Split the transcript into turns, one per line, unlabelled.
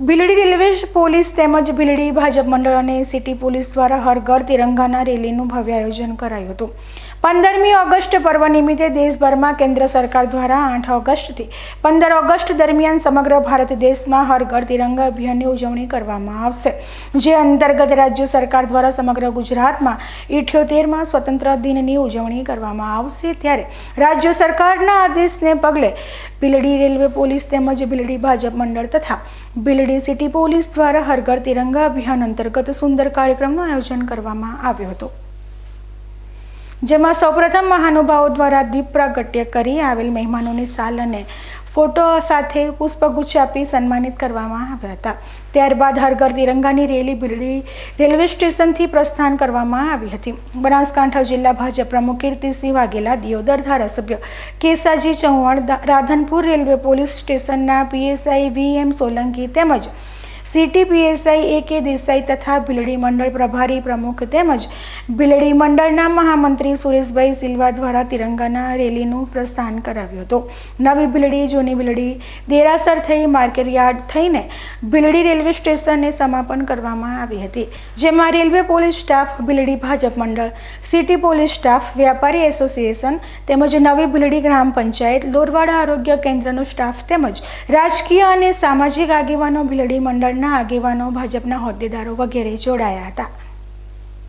Bhildi railway police તેમજ ભીલડી ભાજપ મંડળ અને સિટી પોલીસ દ્વારા હર ઘર તિરંગાના રેલીનું ભવ્ય આયોજન કરાયું હતું. પંદરમી ઓગસ્ટ પર્વ નિમિત્તે દેશભરમાં કેન્દ્ર સરકાર દ્વારા આઠ ઓગસ્ટથી પંદર ઓગસ્ટ દરમિયાન સમગ્ર ભારત દેશમાં હર ઘર તિરંગા અભિયાનની ઉજવણી કરવામાં આવશે. જે અંતર્ગત રાજ્ય સરકાર દ્વારા સમગ્ર ગુજરાતમાં ઇઠ્યોતેરમાં સ્વતંત્ર દિનની ઉજવણી કરવામાં આવશે. ત્યારે રાજ્ય સરકારના આદેશને પગલે ભીલડી રેલવે પોલીસ તેમજ ભીલડી ભાજપ મંડળ તથા ભીલડી સિટી પોલીસ દ્વારા હરઘર તિરંગા અભિયાન અંતર્ગત સુંદર કાર્યક્રમનું આયોજન કરવામાં આવ્યું હતું. જેમાં સૌપ્રથમ મહાનુભાવો દ્વારા દીપ પ્રાગટ્ય કરી આવેલ મહેમાનોની સાલ અને ફોટો સાથે પુષ્પગુચ્છ આપી સન્માનિત કરવામાં આવ્યા હતા. ત્યારબાદ હરઘર તિરંગાની રેલી ભીલડી રેલવે સ્ટેશનથી પ્રસ્થાન કરવામાં આવી હતી. બનાસકાંઠા જિલ્લા ભાજપ પ્રમુખ કીર્તિસિંહ વાઘેલા, દિયોદર ધારાસભ્ય કેસાજી ચૌહાણ રાધનપુર રેલવે પોલીસ સ્ટેશનના પીએસઆઈ વી એમ સોલંકી તેમજ સિટી પીએસઆઈ એ કે દેસાઈ તથા ભીલડી મંડળ પ્રભારી પ્રમુખ તેમજ ભીલડી મંડળના મહામંત્રી સુરેશભાઈ સિલ્વા દ્વારા તિરંગાના રેલીનું પ્રસ્થાન કરાવ્યું હતું. નવી ભીલડી જૂની ભીલડી દેરાસર થઈ માર્કેટ યાર્ડ થઈને ભીલડી રેલવે સ્ટેશનને સમાપન કરવામાં આવી હતી. જેમાં railway police staff Bhildi Bhajap મંડળ, સિટી પોલીસ સ્ટાફ, વ્યાપારી એસોસિએશન તેમજ નવી ભીલડી ગ્રામ પંચાયત, લોરવાડા આરોગ્ય કેન્દ્રનો સ્ટાફ તેમજ રાજકીય અને સામાજિક આગેવાનો ભીલડી મંડળના આગેવાનો ભાજપના હોદ્દેદારો વગેરે જોડાયા હતા.